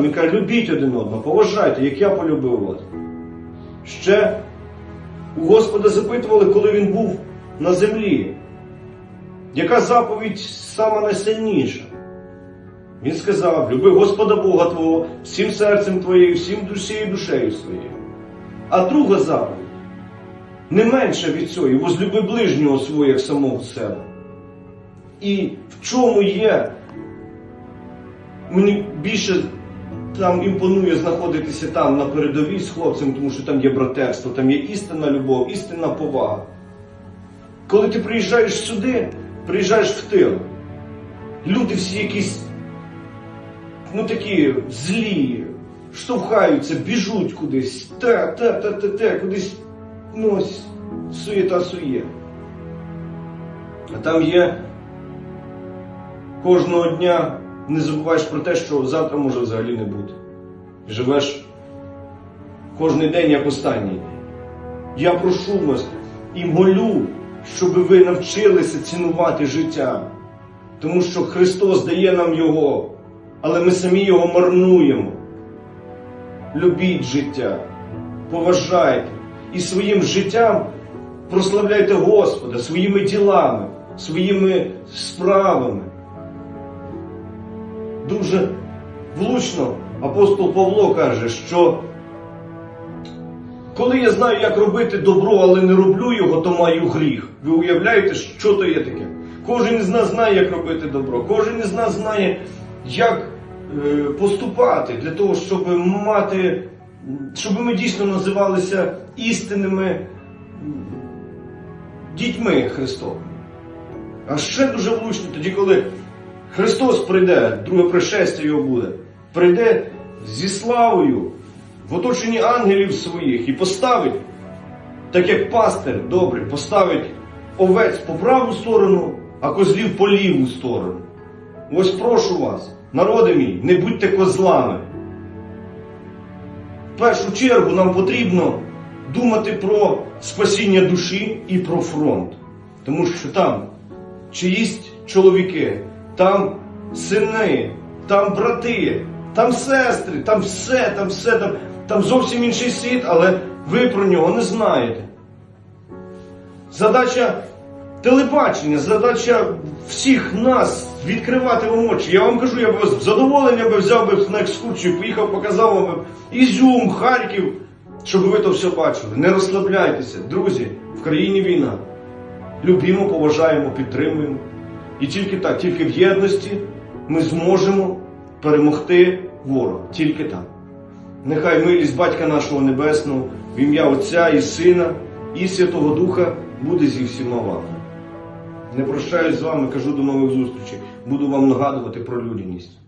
нам. Він каже, любіть один одного, поважайте, як я полюбив вас. Ще у Господа запитували, коли він був на землі. Яка заповідь сама найсильніша? Він сказав: люби Господа Бога Твого всім серцем твоєю, всім всією душею своєю. А друга заповідь не менша від цього, возлюби ближнього свого як самого себе. І в чому є, мені більше там імпонує знаходитися там на передовій з хлопцем, тому що там є братерство, там є істинна любов, істинна повага. Коли ти приїжджаєш сюди, приїжджаєш в тил, люди всі якісь, ну такі злі, штовхаються, біжуть кудись, те, те, те, те, те, кудись, ну ось, суєта сує. А там є кожного дня не забуваєш про те, що завтра може взагалі не бути. Живеш кожен день як останній. Я прошу вас і молю, щоб ви навчилися цінувати життя. Тому що Христос дає нам Його, але ми самі його марнуємо. Любіть життя, поважайте і своїм життям прославляйте Господа своїми ділами, своїми справами. Дуже влучно апостол Павло каже, що коли я знаю, як робити добро, але не роблю його, то маю гріх. Ви уявляєте, що то є таке? Кожен із нас знає, як робити добро, кожен із нас знає, як е, поступати для того, щоб мати, щоб ми дійсно називалися істинними дітьми Христовими. А ще дуже влучно тоді, коли Христос прийде, друге пришестя його буде, прийде зі славою в оточенні ангелів своїх і поставить, так як пастир добрий, поставить овець по праву сторону, а козлів по ліву сторону. Ось прошу вас, народи мій, не будьте козлами. В першу чергу нам потрібно думати про спасіння душі і про фронт. Тому що там чиїсь чоловіки, там сини, там брати, там сестри, там все, там все, там, там зовсім інший світ, але ви про нього не знаєте. Задача телебачення, задача всіх нас відкривати вам очі. Я вам кажу, я б вас з задоволенням би взяв би на екскурсію, поїхав, показав вам Ізюм, Харків, щоб ви то все бачили. Не розслабляйтеся, друзі, в країні війна. Любімо, поважаємо, підтримуємо. І тільки так, тільки в єдності ми зможемо перемогти ворога. Тільки так. Нехай милість Батька нашого Небесного, в ім'я Отця і Сина, і Святого Духа буде зі всіма вами. Не прощаюсь з вами, кажу до нових зустрічей. Буду вам нагадувати про людяність.